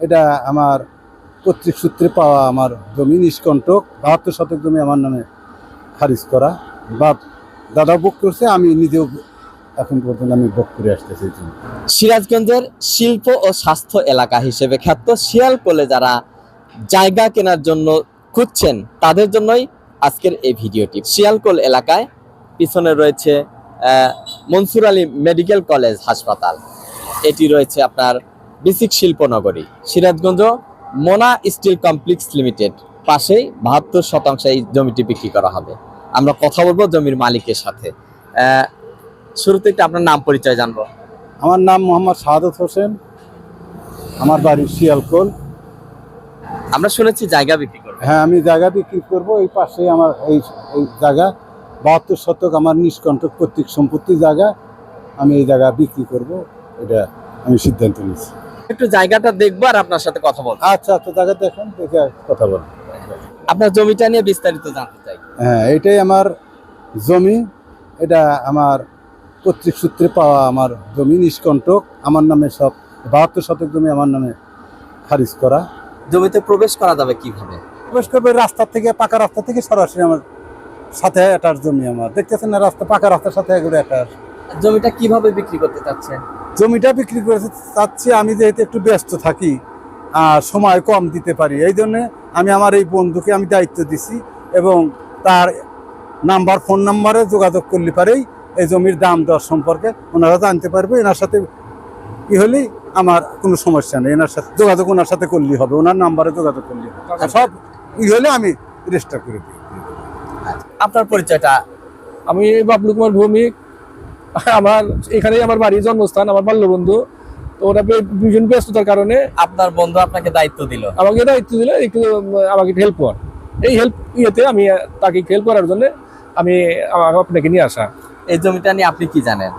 এটা আমার কর্তৃক সূত্রে পাওয়া আমার জমি, নিষ্কণ্টক, বাহাত্তর শতক জমি আমার নামে খারিজ করা। বা দাদা বুক করছে, আমি নিজেও এখন পর্যন্ত আমি বুক করে আসতেছি। সিরাজগঞ্জের শিল্প ও স্বাস্থ্য এলাকা হিসেবে খ্যাত শিয়ালকোলে যারা জায়গা কেনার জন্য খুঁজছেন, তাদের জন্যই আজকের এই ভিডিওটি। শিয়ালকোল এলাকায় পিছনে রয়েছে মনসুর আলী মেডিকেল কলেজ হাসপাতাল। এটি রয়েছে আপনার BSCIC শিল্পনগরী Sirajganj Mona steel complex limited. পাশেই বাহাত্তর শতাংশ এই জমিটি বিক্রি করা হবে। আমরা কথা বলব জমির মালিকের সাথে। শুরুতে একটু আপনার নাম পরিচয় জানব। আমার নাম মোহাম্মদ শাহাদত হোসেন। আমার বাড়ি শিয়ালকোল। আমরা শুনেছি জায়গা বিক্রি করবে। হ্যাঁ আমি জায়গা বিক্রি করব। এই পাশে আমার এই এই জায়গা। বাহাত্তর শতক আমার নিষ্কণ্টক কর্তৃক সম্পত্তি জায়গা। আমি এই জায়গা বিক্রি করব। এটা আমি সিদ্ধান্ত নিয়েছি। একটু জায়গাটা দেখব আর আপনার সাথে কথা বলব। আচ্ছা আচ্ছা জায়গা দেখেন দেখে কথা বলব। আপনার জমিটা নিয়ে বিস্তারিত জানতে চাই। হ্যাঁ এটাই আমার জমি। এটা আমার কর্তৃক সূত্রে পাওয়া আমার জমি নিষ্কণ্টক। আমার নামে সব বাহাত্তর শতক জমি আমার নামে খারিজ করা। জমিতে প্রবেশ করা যাবে কীভাবে? প্রবেশ করবে রাস্তা থেকে পাকা রাস্তা থেকে সরাসরি আমার সাথে এটার জমি আমার। দেখতেছেন না রাস্তা পাকা রাস্তার সাথে এগুলো এটার জমিটা কীভাবে বিক্রি করতে চাচ্ছেন? জমিটা বিক্রি করে চাচ্ছি, আমি যেহেতু একটু ব্যস্ত থাকি, আর সময় কম দিতে পারি, এই জন্যে আমি আমার এই বন্ধুকে আমি দায়িত্ব দিছি এবং তার নাম্বার, ফোন নাম্বারে যোগাযোগ করলে পারেই এই জমির দাম দর সম্পর্কে ওনারা জানতে পারবে, এনার সাথে কি হলেই আমার কোনো সমস্যা নেই, এনার সাথে যোগাযোগ ওনার সাথে করলেই হবে, ওনার নাম্বারে যোগাযোগ করলেই হবে। সব ই হলে আমি রেজিস্টার করে দিই। আপনার পরিচয়টা, আমি বাবলু কুমার ভৌমিক আমার এখানেই আমার বাড়ি জন্মস্থান আমার বাল্যবন্ধু। তো ওরা বিভিন্ন ব্যস্ততার কারণে আপনার বন্ধু আপনাকে দায়িত্ব দিল। আমাকে দায়িত্ব দিলে একটু আমাকে হেল্প কর। এই হেল্প ইয়েতে আমি তাকে হেল্প করার জন্য আমি আপনাকে নিয়ে আসা। এই জমিটা নিয়ে আপনি কি জানেন?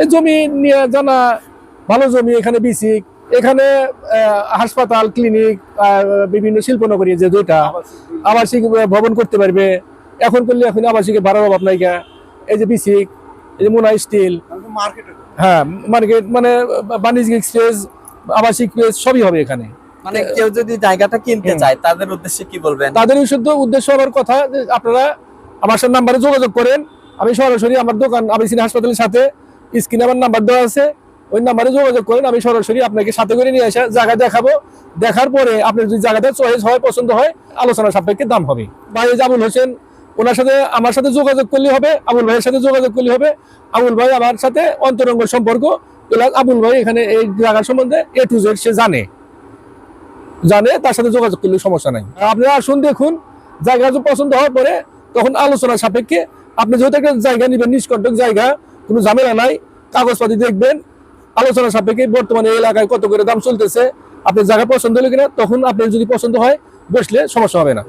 এই জমি নিয়ে জানা ভালো জমি এখানে বিসিক এখানে হাসপাতাল ক্লিনিক বিভিন্ন শিল্পনগরী যে দুইটা। আবাসিক। ভবন করতে পারবে। এখন করলে এখন আবাসিকের ভাড়ার অভাব নাইকা এই যে বিসিক এই যে মোনা স্টিল। হ্যাঁ মার্কেট মানে বাণিজ্যিক স্পেস আবাসিক স্পেস সবই হবে এখানে। মানে কেউ যদি জায়গাটা কিনতে হুম। চায় তাদের উদ্দেশ্যে কি বলবেন? তাদের শুদ্ধ উদ্দেশ্য আমার কথা যে আপনারা আমার সাথে নাম্বারে যোগাযোগ করেন। আমি সরাসরি আমার দোকান আবিসিন হাসপাতালের সাথে স্ক্রিনে আমার নাম্বার দেওয়া আছে। ওই নাম্বারে যোগাযোগ করেন আমি সরাসরি আপনাকে সাথে করে নিয়ে আসা জায়গা দেখাবো। দেখার পরে আপনার যদি জায়গাটা চয়েস হয় পছন্দ হয় আলোচনা সাপেক্ষে দাম হবে। ভাই এই যে হোসেন ওনার সাথে আমার সাথে যোগাযোগ করলে হবে, আবুল ভাইয়ের সাথে যোগাযোগ করলে হবে। আবুল ভাই আমার সাথে অন্তরঙ্গ সম্পর্ক। প্লাস আবুল ভাই এখানে এই জায়গার সম্বন্ধে এ টু জেড সে জানে। জানে, তার সাথে যোগাযোগ করলে সমস্যা নাই। আপনারা আসুন, দেখুন, জায়গা পছন্দ হওয়ার পরে তখন আলোচনা সাপেক্ষে আপনি যেহেতু একটা জায়গা নেবেন, নিষ্কণ্টক জায়গা, কোনো ঝামেলা নাই, কাগজপাতি দেখবেন। আলোচনা সাপেক্ষে বর্তমানে এই এলাকায় কত করে দাম চলতেছে আপনার জায়গা পছন্দ হলো কিনা, তখন আপনার যদি পছন্দ হয়, বসলে সমস্যা হবে না।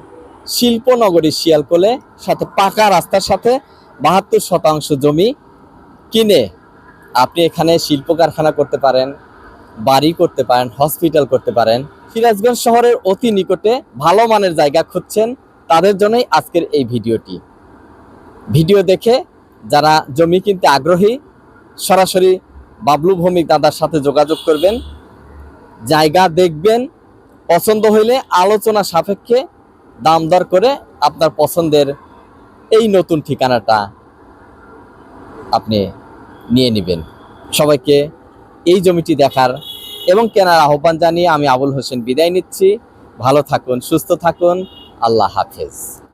শিল্পনগরী শিয়ালকোলে সাথে পাকা রাস্তার সাথে বাহাত্তর শতাংশ জমি কিনে আপনি এখানে শিল্প কারখানা করতে পারেন, বাড়ি করতে পারেন হসপিটাল করতে পারেন। সিরাজগঞ্জ শহরের অতি নিকটে ভালো মানের জায়গা খুঁজছেন, তাদের জন্যই আজকের এই ভিডিওটি। ভিডিও দেখে যারা জমি কিনতে আগ্রহী, সরাসরি বাবলু ভৌমিক দাদার সাথে যোগাযোগ করবেন। জায়গা দেখবেন, পছন্দ হইলে আলোচনা সাপেক্ষে দাম দর করে আপনার পছন্দের এই নতুন ঠিকানাটা আপনি নিয়ে নেবেন। সবাইকে এই জমিটি দেখার এবং কেনার আহ্বান জানিয়ে আমি আবুল হোসেন বিদায় নিচ্ছি। ভালো থাকুন, সুস্থ থাকুন। আল্লাহ হাফেজ।